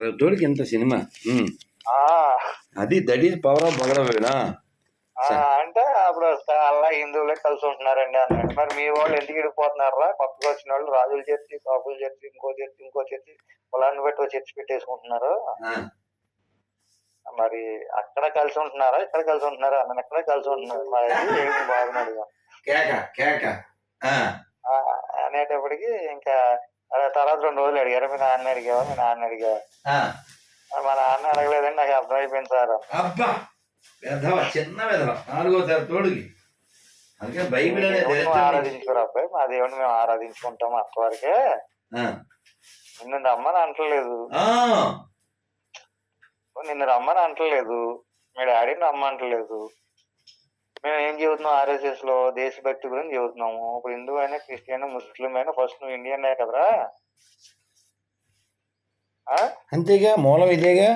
తోడికి ఇంత సినిమా? అది that is power of భగడవేనా ఆ, అంటే అప్పుడు అలా హిందువులే కలిసి ఉంటున్నారండి అన్నాడు మరి మీ వాళ్ళు ఎందుకు ఇడిపోతున్నారా కొత్తగా వచ్చిన వాళ్ళు రాజుల చర్చి కాపుల చర్చి ఇంకో చర్చి ఇంకో చర్చి పొలాన్ని పెట్టి చర్చి పెట్టేసుకుంటున్నారు. మరి అక్కడ కలిసి ఉంటున్నారా? ఇక్కడ కలిసి ఉంటున్నారా? అన్న ఎక్కడ కలిసి ఉంటున్నారు? మరి ఏమి బాగున్నాడు కేక కేక. ఆ, అనేటప్పటికి ఇంకా అరే తర్వాత రెండు రోజులు అడిగారు మీ నాన్న అడిగావా? మీ నాన్న అడిగావా? మా నాన్న అడగలేదండి నాకు అర్థమైపోయింది సార్. అబ్బా! వెధవ చిన్న వెధవ. నాలుగో తోడుకి. అందుకే బైబిల్ అనే దేవుడిని దరిద్రం నీకు- ఆరాధించుకోరు అబ్బాయి? మా దేవుడిని మేము ఆరాధించుకుంటాం అంతవరకే. నిన్ను రమ్మని అంటలేదు. నిన్ను రమ్మని అంటలేదు. మీ డాడీని రమ్మంటలేదు. మేము ఏం చెబుతున్నాం ఆర్ఎస్ఎస్లో దేశభక్తి గురించి చెబుతున్నాము ఇప్పుడు హిందూ అయినా క్రిస్టియన్ ముస్లిం అయినా ఫస్ట్ నువ్వు ఇండియన్ కదరా? అంతేగా మూలం ఇదేగా?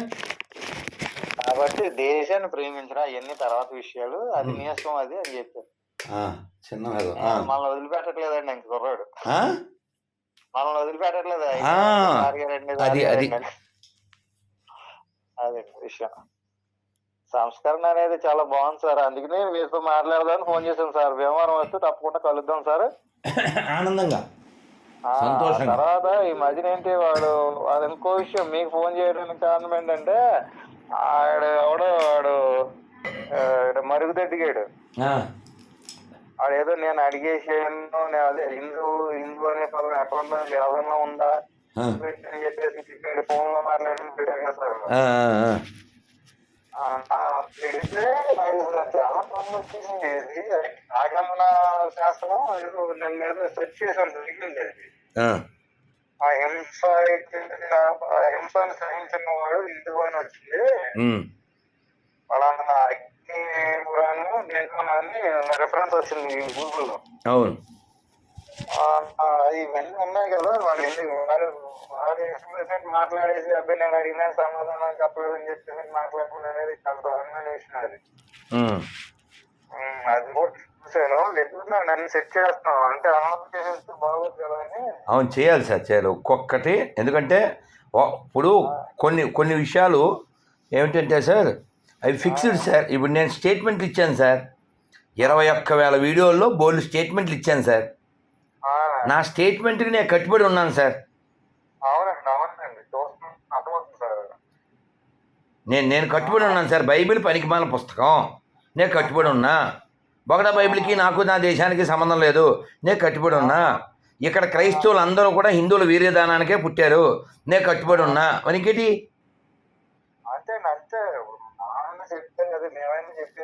కాబట్టి దేశాన్ని ప్రేమించరా అవన్నీ తర్వాత విషయాలు. అది నీ ఇష్టం అది అని చెప్పారు చిన్న. మనల్ని వదిలిపెట్టట్లేదండి ఇంక కుర్రాడు? మనల్ని వదిలిపెట్టట్లేదు అది- అది. అదే విషయం. సంస్కరణ అనేది చాలా బాగుంది సార్. అందుకనే మీతో మాట్లాడదామని ఫోన్ చేశాను సార్. భీమవరం వస్తే తప్పకుండా కలుద్దాం సార్. ఆనందంగా. తర్వాత ఈ మధ్యన ఏంటి వాడు వాడు ఇంకో విషయం మీకు ఫోన్ చేయడానికి కారణం ఏంటంటే ఆడు ఎవడో వాడు మరుగుదొడ్డిగాడు. ఆ, వాడు ఏదో నేను అడిగేసాను నేను అదే హిందూ హిందూ అనే పదం ఎక్కడ ఉందా? ఆ, అని చెప్పేసి ఫోన్లో మాట్లాడి సార్ ఆ, ఆ, ఆ, ఆ, పెడితే నాకు చాలా ప్రాబ్లం వచ్చేసింది ఇది ఆగమన శాస్త్రం దాని మీద సెర్చ్ చేసాను దొరికింది అది ఆ. హింస హింసను సహించిన వాడు అని వచ్చింది. వాళ్ళ అగ్ని పురాణం దేశమని రెఫరెన్స్ వచ్చింది గూగుల్లో అవును. ఇవన్నీ ఉన్నాయి కదా వాళ్ళు ఎందుకు ఎక్స్ప్రెషన్ మాట్లాడేసి అబ్బాయి నేను అడిగిన సమాధానం చెప్పలేదని చెప్పేసి మాట్లాడకుండా అనేది చాలా దారుణమైన విషయం అది. అది కూడా చూశాను. వెతుకుతున్నా నన్ను సెట్ చేస్తున్నాం అంటే చేసేస్తే బాగోదు కదా అని. అవును చేయాలి సార్ చేయాలి. ఒక్కొక్కటి ఎందుకంటే ఇప్పుడు కొన్ని కొన్ని విషయాలు ఏమిటంటే సార్ అవి ఫిక్స్డ్ సార్. ఇప్పుడు నేను స్టేట్మెంట్లు ఇచ్చాను సార్. ఇరవై ఒక్క వేల వీడియోల్లో బోల్డ్ స్టేట్మెంట్లు ఇచ్చాను సార్. నా స్టేట్మెంట్కి నేను కట్టుబడి ఉన్నాను సార్ నేను నేను కట్టుబడి ఉన్నాను సార్ బైబిల్ పనికిమాల పుస్తకం. నేను కట్టుబడి ఉన్నా. బొగడ బైబిల్కి నాకు నా దేశానికి సంబంధం లేదు. నేను కట్టుబడి ఉన్నా. ఇక్కడ క్రైస్తవులు అందరూ కూడా హిందువుల వీర్యదానానికే పుట్టారు. నేను కట్టుబడి ఉన్నా. మనకేటి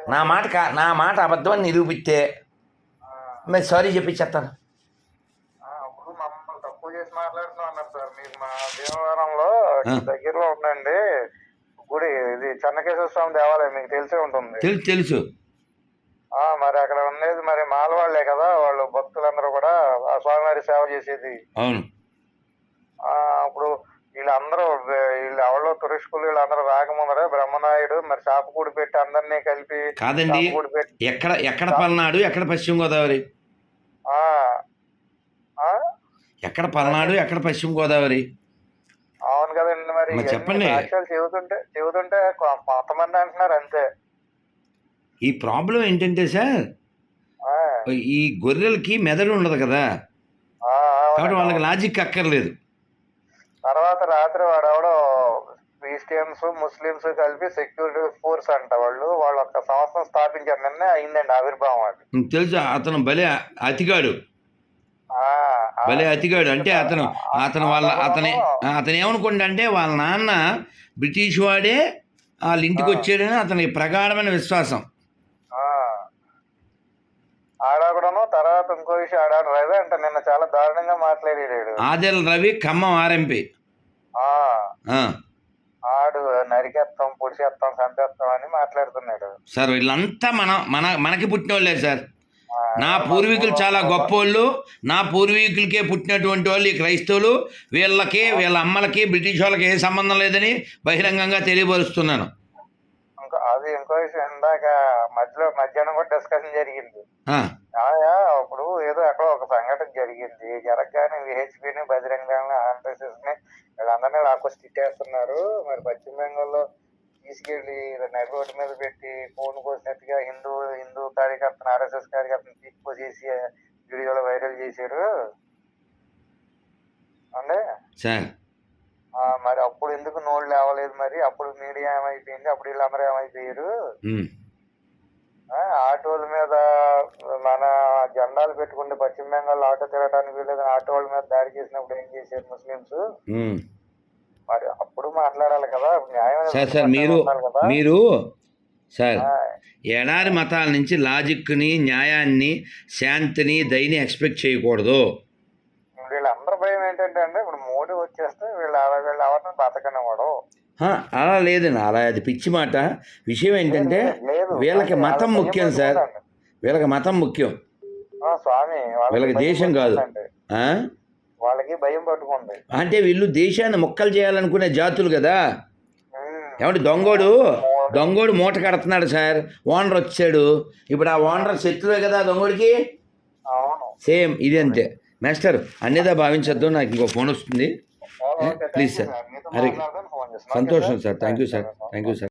నా మాట నా మాట అబద్ధం అని నిరూపిస్తే మరి సారీ చెప్పించేస్తాను మమ్మల్ని తక్కువ చేసి మాట్లాడుతున్నాం అన్నారు సార్. మీరు మా భీమవరంలో. దగ్గరలో ఉందండి గుడి ఇది చెన్నకేశ్వర స్వామి దేవాలయం మీకు తెలిసే ఉంటుంది. తెలుసు తెలుసు. ఆ మరి అక్కడ ఉండేది మరి మాలవాళ్ళే కదా. వాళ్ళు భక్తులందరూ కూడా ఆ స్వామివారి సేవ చేసేది. అవును. అప్పుడు వీళ్ళందరూ వీళ్ళు ఎవరో తురుష్కులు వీళ్ళందరూ రాకముందరే బ్రహ్మనాయుడు మరి చాపకూడి పెట్టి అందరినీ కలిపి కాదండి. ఎక్కడ ఎక్కడ పల్నాడు ఎక్కడ పశ్చిమ గోదావరి ఆ, ఆ, ఎక్కడ పల్నాడు ఎక్కడ పశ్చిమ గోదావరి? అవును కదండి మరి. చెప్పండి. చెబుతుంటే చెబుతుంటే కొంతమంది అంటున్నారు అంతే. ఈ ప్రాబ్లం ఏంటంటే సార్ ఈ గొర్రెలకి మెదడు ఉండదు కదా. కాబట్టి వాళ్ళకి లాజిక్ అక్కర్లేదు. తర్వాత రాత్రి వాడెవడో క్రిస్టియన్స్ ముస్లిమ్స్ కలిపి సెక్యూరిటీ ఫోర్స్ అంట వాళ్ళు. వాళ్ళు ఒక సంవత్సరం స్థాపించారు. నిన్నే అయిందండి ఆవిర్భావం అది. తెలుసు? అతను భలే అతిగాడు. భలే అతిగాడు. అంటే అతను అతను వాళ్ళ అతని అతను ఏమనుకుంటా అంటే వాళ్ళ నాన్న బ్రిటిష్ వాడే వాళ్ళ ఇంటికి వచ్చాడని అతనికి ప్రగాఢమైన విశ్వాసం. ఆ. ఆడకూడను తర్వాత ఇంకో విషయం ఆడాడు. రవి అంట నిన్న చాలా దారుణంగా మాట్లాడాడు. ఆదిల్ రవి ఖమ్మం ఆర్ఎంపి. ఆడు నరికేస్తాం పొడిచేస్తాం చంపేస్తాం అని మాట్లాడుతున్నాడు. సార్ వీళ్ళంతా మన మన మనకి పుట్టిన వాళ్ళే సార్. నా పూర్వీకులు చాలా గొప్పోళ్ళు. నా పూర్వీకులకే పుట్టినటువంటి వాళ్ళు ఈ క్రైస్తవులు. వీళ్ళకి వీళ్ళ అమ్మలకి బ్రిటిష్ వాళ్ళకి ఏ సంబంధం లేదని బహిరంగంగా తెలియపరుస్తున్నాను. ఇంకో అది ఇంకో విషయం. ఇందాక మధ్యలో మధ్యాహ్నం కూడా డిస్కషన్ జరిగింది. అప్పుడు ఏదో ఎక్కడో ఒక సంఘటన జరిగింది. జరగగానే విహెచ్పిని బహిరంగంగా ఆర్ఎస్ఎస్ని వీళ్ళందరినీ లాక్కొచ్చి తిట్టేస్తున్నారు. మరి పశ్చిమ బెంగాల్లో తీసుకెళ్ళి రోడ్డు మీద పెట్టి ఫోన్ కోసినట్టుగా హిందూ హిందూ కార్యకర్తను ఆర్ఎస్ఎస్ కార్యకర్తను తీసుకొచ్చేసి వీడియోలో వైరల్ చేశారు. అంటే మరి అప్పుడు ఎందుకు నోళ్ళు లేవలేదు మరి? అప్పుడు మీడియా ఏమైపోయింది? అప్పుడు వీళ్ళందరూ ఏమైపోయారు? ఆటోల మీద మన జెండాలు పెట్టుకుంటే పశ్చిమ బెంగాల్ ఆటో తిరగడానికి వీళ్ళది ఆటోల మీద దాడి చేసినప్పుడు ఏం చేశారు ముస్లింస్. మరి అప్పుడు మాట్లాడాలి కదా న్యాయం సార్ సార్ మీరు మీరు సార్ ఎడారి మతాల నుంచి లాజిక్ని న్యాయాన్ని శాంతిని దయని ఎక్స్పెక్ట్ చేయకూడదు. వీళ్ళందరి భయం ఏంటంటే అండి ఇప్పుడు మోడీ వచ్చేస్తే వీళ్ళు వీళ్ళు ఎవరిని బతకనివ్వడు. అలా లేదండి అలా అది పిచ్చి మాట. విషయం ఏంటంటే వీళ్ళకి మతం ముఖ్యం సార్. వీళ్ళకి మతం ముఖ్యం. స్వామి వాళ్ళకి దేశం కాదు. వాళ్ళకి భయం పట్టుకుంది. అంటే వీళ్ళు దేశాన్ని మొక్కలు చేయాలనుకునే జాతులు కదా. ఏమంటే దొంగోడు? దొంగోడు మూట కడుతున్నాడు సార్. ఓనర్ వచ్చాడు. ఇప్పుడు ఆ ఓనర్ శత్రువే కదా దొంగోడికి? సేమ్ ఇది అంతే. మాస్టర్ అన్నిదా భావించొద్దు నాకు ఇంకో ఫోన్ వస్తుంది. Please sir. అరే సంతోషం సార్? థ్యాంక్ యూ సరే, థ్యాంక్ యూ సార్.